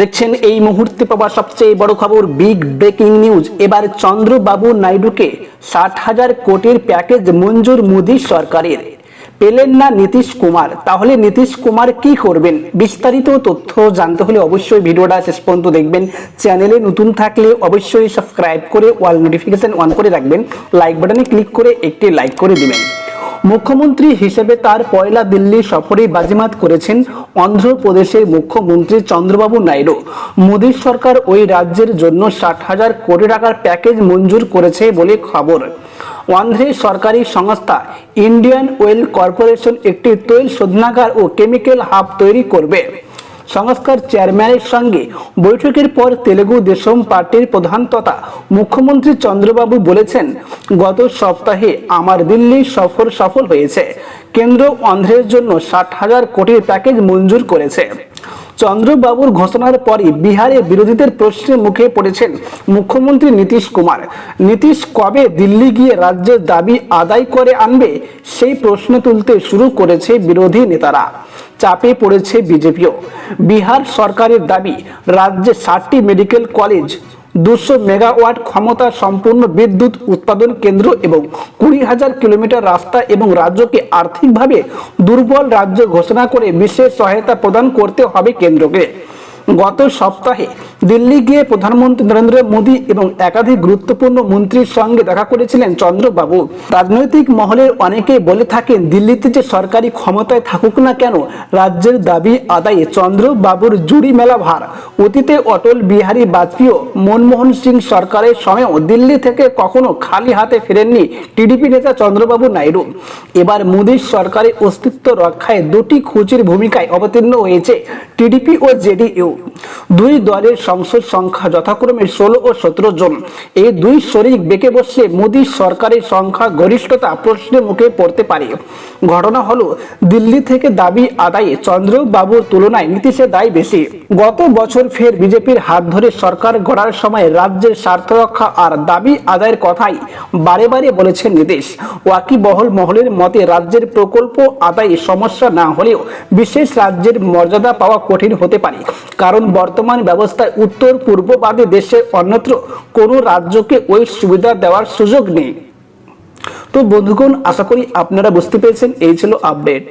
দেখছেন এই মুহূর্তে পাওয়া সবচেয়ে বড় খবর বিগ ব্রেকিং নিউজ এবার চন্দ্রবাবু নাইডুকে ষাট হাজার কোটির প্যাকেজ মঞ্জুর মোদী সরকারের। পেলেন না নীতিশ কুমার। তাহলে নীতিশ কুমার কি করবেন? বিস্তারিত তথ্য জানতে হলে অবশ্যই ভিডিওটা শেষ পর্যন্ত দেখবেন। চ্যানেলে নতুন থাকলে অবশ্যই সাবস্ক্রাইব করে ওয়াল নোটিফিকেশন অন করে রাখবেন। লাইক বাটনে ক্লিক করে একটি লাইক করে দিবেন। মুখ্যমন্ত্রী হিসেবে তার পয়লা দিল্লি সফরে বাজিমাত করেছেন অন্ধ্রপ্রদেশের মুখ্যমন্ত্রী চন্দ্রবাবু নাইডু। মোদী সরকার ওই রাজ্যের জন্য ষাট হাজার কোটি টাকার প্যাকেজ মঞ্জুর করেছে বলে খবর। অন্ধ্রের সরকারি সংস্থা ইন্ডিয়ান ওয়েল কর্পোরেশন একটি তৈল শোধনাগার ও কেমিক্যাল হাব তৈরি করবে। সংস্থার চেয়ারম্যানের সঙ্গে বৈঠকের পর তেলেগু দেশম পার্টির প্রধান তথা মুখ্যমন্ত্রী চন্দ্রবাবু বলেছেন, গত সপ্তাহে আমার দিল্লি সফর সফল হয়েছে। কেন্দ্র অন্ধ্রের জন্য ষাট হাজার কোটির প্যাকেজ মঞ্জুর করেছে। চন্দ্রবাবুর ঘোষণার পরই বিহারে বিরোধীদের প্রশ্নের মুখে পড়েছেন মুখ্যমন্ত্রী নীতিশ কুমার। নীতিশ কবে দিল্লি গিয়ে রাজ্যের দাবি আদায় করে আনবে, সেই প্রশ্ন তুলতে শুরু করেছে বিরোধী নেতারা। চাপে পড়েছে বিজেপিও। বিহার সরকারের দাবি, রাজ্যে ষাটটি মেডিকেল কলেজ দুশো মেগাওয়াট ক্ষমতা সম্পূর্ণ বিদ্যুৎ উৎপাদন কেন্দ্র এবং কুড়ি হাজার কিলোমিটার রাস্তা এবং রাজ্যকে আর্থিকভাবে দুর্বল রাজ্য ঘোষণা করে বিশেষ সহায়তা প্রদান করতে হবে কেন্দ্রকে। গত সপ্তাহে দিল্লি গিয়ে প্রধানমন্ত্রী নরেন্দ্র মোদী এবং একাধিক গুরুত্বপূর্ণ মন্ত্রীর সঙ্গে দেখা করেছিলেন চন্দ্রবাবু। রাজনৈতিক মহলের অনেকেই বলে থাকেন, দিল্লিতে যে সরকারি ক্ষমতায় থাকুক না কেন, রাজ্যের দাবি আদায়ে চন্দ্রবাবুর জুড়ি মেলা ভার। অতীতে অটল বিহারী বাজপেয়ী মনমোহন সিং সরকারের সময়ও দিল্লি থেকে কখনো খালি হাতে ফেরেননি টিডিপি নেতা চন্দ্রবাবু নাইডু। এবার মোদীর সরকারের অস্তিত্ব রক্ষায় দুটি খুঁজির ভূমিকায় অবতীর্ণ হয়েছে টিডিপি ও জেডিইউ। দুই দলের সংসদ সংখ্যা যথাক্রমে ষোলো ও সতেরো জন। এই দুই শরিক বেঁকে বসলে মোদী সরকারের সংখ্যা গরিষ্ঠতা প্রশ্নের মুখে পড়তে পারে। ঘটনা হলো, দিল্লি থেকে দাবি আদায়ে চন্দ্রবাবুর তুলনায় নীতিশের দায় বেশি। গত বছর ফের বিজেপির হাত ধরে সরকার গড়ার সময় রাজ্যের স্বার্থ রক্ষা আর দাবি আদায়ের কথাই বারে বারে বলেছেন নীতিশ। ওয়াকিবহল মহলের মতে রাজ্যের প্রকল্প আদায়ে সমস্যা না হলেও বিশেষ রাজ্যের মর্যাদা পাওয়া কঠিন হতে পারে। কারণ বর্তমান ব্যবস্থায় উত্তর পূর্ব বাদে দেশে অন্যত্র কোনো রাজ্যকে ওই সুবিধা দেওয়ার সুযোগ নেই। তো বন্ধুগণ, আশা করি আপনারা বুঝতে পেরেছেন। এই ছিল আপডেট।